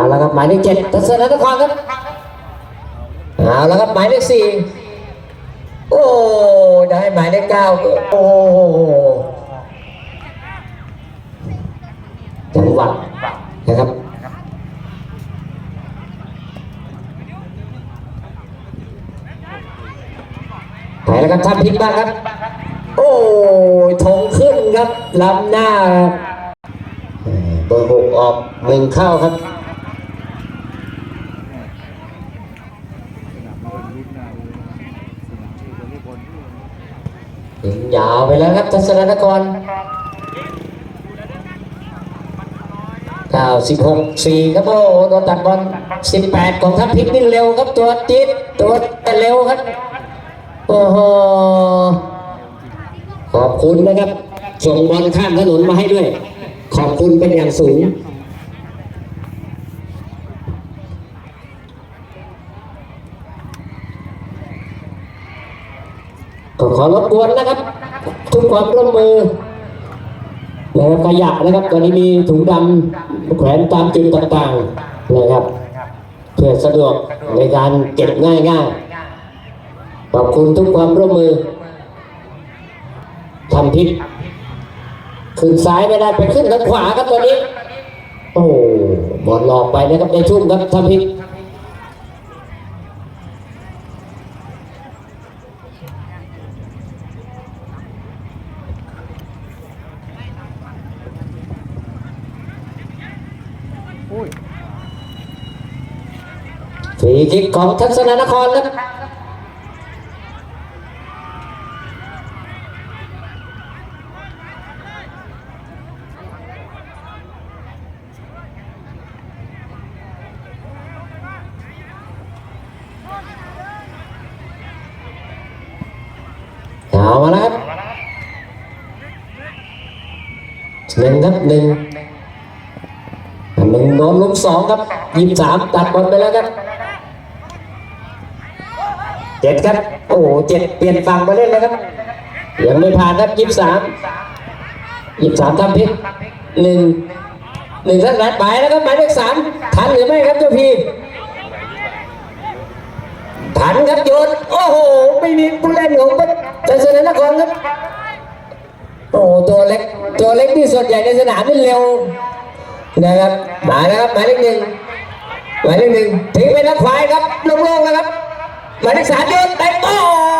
เอาละครับหมายเลขเจ็ดทัศนนครครับเอาและครับหมายเลขสี่โอ้ได้หมายเลขเก้าโอ้จังหวะนะครับไปแล้วครับทำผิดบ้างครับ โอ้ทงขึ้นครับลำหน้าเอ่อเบอร์หกออกหนึ่งเข้าครับ ยิงยาวไปแล้วครับทัศนนครเก้าสิบหกสี่ครับโอ้โดนตัดบอลสิบแปดของทัพพิษนี่เร็วครับตัวจี๊ดตัวเร็วครับโอ้โหขอบคุณนะครับ ส่งบอลข้ามถนนมาให้ด้วย ขอบคุณเป็นอย่างสูง ก็ขอรบกวนนะครับ ทุกความร่วมมือแล้วขยะนะครับ ตอนนี้มีถุงดำแขวนตามจุดต่างๆนะครับเพื่อสะดวกในการเก็บง่ายๆขอบคุณทุกความร่วมมือทำพิษขึ้นซ้ายไม่ได้ไปขึ้นทางขวาครับตอนนี้ โอ้บอลหลอกไปนะครับในชุ่มครับทำพิษ ฟรีคิกของทัศนนครครับเอาล้วครับหนึ่งครับหนึ่ง งโดนลุมสองครับยี่สิบสามตัดบอลไปแล้วครับเจ็ดครับ โอ้โหเจ็ดเปลี่ยนฝั่งไปเล่นแล้วครับยังไม่ผ่านครับยี่สิบสามยี่สิบสามทำพิษหนึ่งหนึ่งท่านไหนไปแล้วครับหมายเลขสามทันหรือไม่ครับเจ้าพี่ผันครับโยนโอ้โหไม่มีผู้เล่นของจันทร์นครครับโอ้ตัวเล็กตัวเล็กที่ส่วนใหญ่ในสนามนี่เร็ว นะครับมาแล้วครับหมายเลขหนึ่งหมายเลขหนึ่งทิ้งไปนักควายครับลงๆนะครับหมายเลขสามโยนเต็มโอ้เป็นประตู